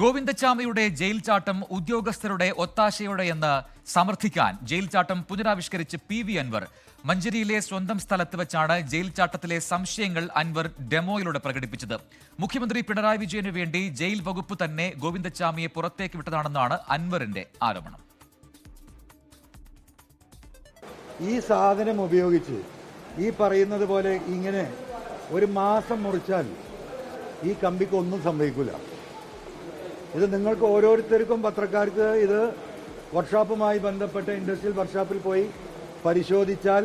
ഗോവിന്ദച്ചാമിയുടെ jail ചാട്ടം ഉദ്യോഗസ്ഥരുടെ ഒത്താശയോടെയെന്ന് സമർത്ഥിക്കാൻ ജയിൽ ചാട്ടം പുനരാവിഷ്കരിച്ച് പി വി അൻവർ. മഞ്ചേരിയിലെ സ്വന്തം സ്ഥലത്ത് വെച്ചാണ് ജയിൽ ചാട്ടത്തിലെ സംശയങ്ങൾ അൻവർ ഡെമോയിലൂടെ പ്രകടിപ്പിച്ചത്. മുഖ്യമന്ത്രി പിണറായി വിജയന് വേണ്ടി ജയിൽ വകുപ്പ് തന്നെ ഗോവിന്ദച്ചാമിയെ പുറത്തേക്ക് വിട്ടതാണെന്നാണ് അൻവറിന്റെ ആരോപണം. ഈ സാധനം ഉപയോഗിച്ച് ഈ പറയുന്നത് പോലെ ഇങ്ങനെ ഒരു മാസം മുറിച്ചാൽ ഈ കമ്പിക്ക് ഒന്നും സംഭവിക്കില്ല ഇത് നിങ്ങൾക്ക് ഓരോരുത്തർക്കും പത്രക്കാർക്ക് ഇത് വർക്ക്ഷോപ്പുമായി ബന്ധപ്പെട്ട ഇൻഡസ്ട്രിയൽ വർക്ക്ഷോപ്പിൽ പോയി പരിശോധിച്ചാൽ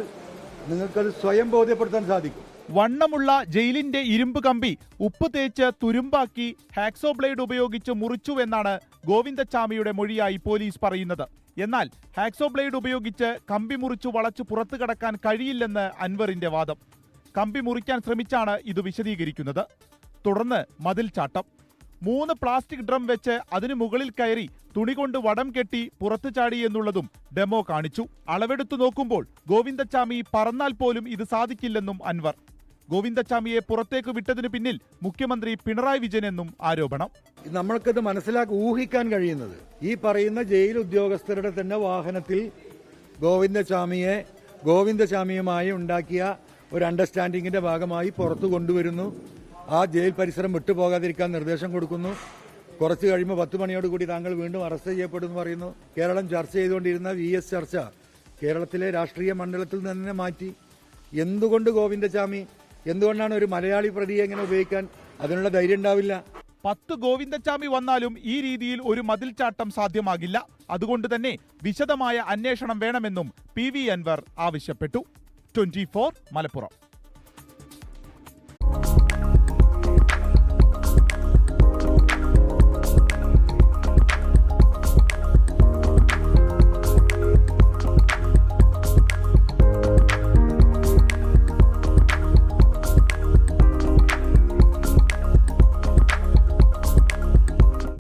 നിങ്ങൾക്കത് സ്വയം ബോധ്യപ്പെടുത്താൻ സാധിക്കും. വണ്ണമുള്ള ജയിലിന്റെ ഇരുമ്പ് കമ്പി ഉപ്പ് തേച്ച് തുരുമ്പാക്കി ഹാക്സോ ബ്ലേഡ് ഉപയോഗിച്ച് മുറിച്ചുവെന്നാണ് ഗോവിന്ദച്ചാമിയുടെ മൊഴിയായി പോലീസ് പറയുന്നത്. എന്നാൽ ഹാക്സോ ബ്ലേഡ് ഉപയോഗിച്ച് കമ്പി മുറിച്ചു വളച്ചു പുറത്തു കടക്കാൻ കഴിയില്ലെന്ന് അൻവറിന്റെ വാദം. കമ്പി മുറിക്കാൻ ശ്രമിച്ചാണ് ഇത് വിശദീകരിക്കുന്നത്. തുടർന്ന് മതിൽ ചാട്ടം മൂന്ന് പ്ലാസ്റ്റിക് ഡ്രം വെച്ച് അതിനു മുകളിൽ കയറി തുണി കൊണ്ട് വടം കെട്ടി പുറത്തു ചാടി എന്നുള്ളതും ഡെമോ കാണിച്ചു. അളവെടുത്തു നോക്കുമ്പോൾ ഗോവിന്ദച്ചാമി പറന്നാൽ പോലും ഇത് സാധിക്കില്ലെന്നും അൻവർ. ഗോവിന്ദച്ചാമിയെ പുറത്തേക്ക് വിട്ടതിനു പിന്നിൽ മുഖ്യമന്ത്രി പിണറായി വിജയനെന്നും ആരോപണം. നമ്മൾക്കത് മനസ്സിലാക്കി ഊഹിക്കാൻ കഴിയുന്നത്. ഈ പറയുന്ന ജയിൽ ഉദ്യോഗസ്ഥരുടെ തന്നെ വാഹനത്തിൽ ഗോവിന്ദച്ചാമിയെ ഗോവിന്ദച്ചാമിയുമായി ഉണ്ടാക്കിയ ഒരു അണ്ടർസ്റ്റാൻഡിങ്ങിന്റെ ഭാഗമായി പുറത്തു കൊണ്ടുവരുന്നു. ആ ജയിൽ പരിസരം വിട്ടുപോകാതിരിക്കാൻ നിർദ്ദേശം കൊടുക്കുന്നു. കുറച്ച് കഴിയുമ്പോൾ പത്ത് മണിയോട് കൂടി താങ്കൾ വീണ്ടും അറസ്റ്റ് ചെയ്യപ്പെടുമെന്ന് പറയുന്നു. കേരളം ചർച്ച ചെയ്തുകൊണ്ടിരുന്ന വി എസ് ചർച്ച കേരളത്തിലെ രാഷ്ട്രീയ മണ്ഡലത്തിൽ നിന്ന് തന്നെ മാറ്റി. എന്തുകൊണ്ട് ഗോവിന്ദസ്വാമി? എന്തുകൊണ്ടാണ് ഒരു മലയാളി പ്രതിയെ എങ്ങനെ ഉപയോഗിക്കാൻ? അതിനുള്ള ധൈര്യം ഉണ്ടാവില്ല. പത്ത് ഗോവിന്ദച്ചാമി വന്നാലും ഈ രീതിയിൽ ഒരു മതിൽ ചാട്ടം സാധ്യമാകില്ല. അതുകൊണ്ട് തന്നെ വിശദമായ അന്വേഷണം വേണമെന്നും പി വി അൻവർ ആവശ്യപ്പെട്ടു. ട്വന്റി മലപ്പുറം.